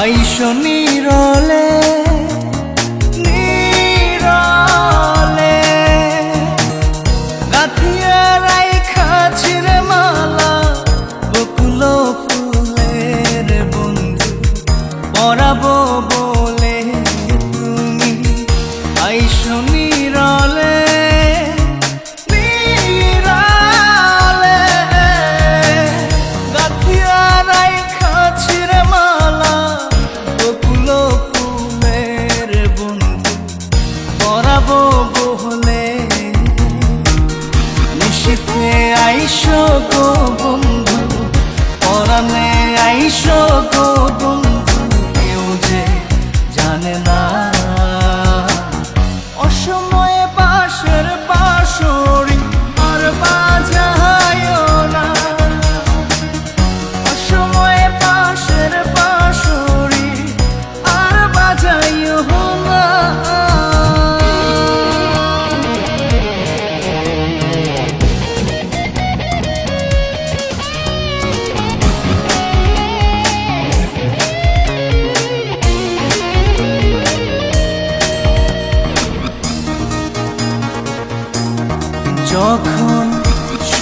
আইসো নিরলে নিরলে। গাথিয়া রাইখা ছিড়ে মালা বকুল ফুলের বন্ধু পরাবো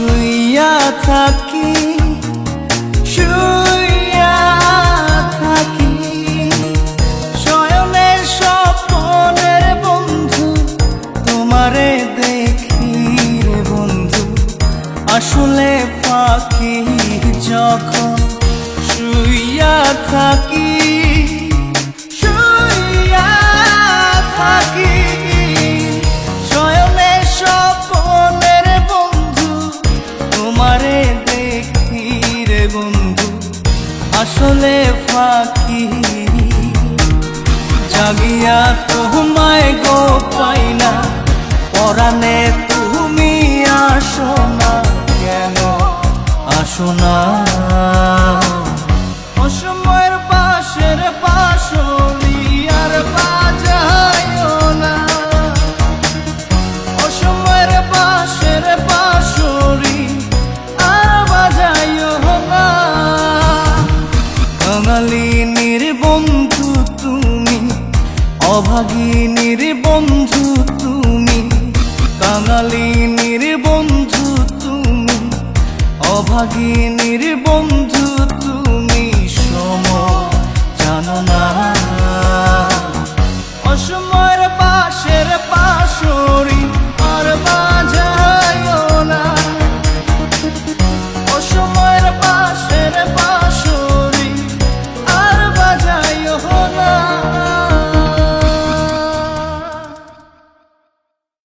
শুইয়া থাকি শুইয়া থাকি। বন্ধু তোমারে দেখি বন্ধু। আসলে পাখি যখন শুইয়া থাকি আসলে ফাঁকি। জাগিয়া তোমায় গো পাই না পরাণে তুমি আসো না কেন? আসো না অভাগিনীর বন্ধু তুমি কাঙালিনীর বন্ধু তুমি অভাগিনীর বন্ধু তুমি সম জানো না। অসময়ের পাশের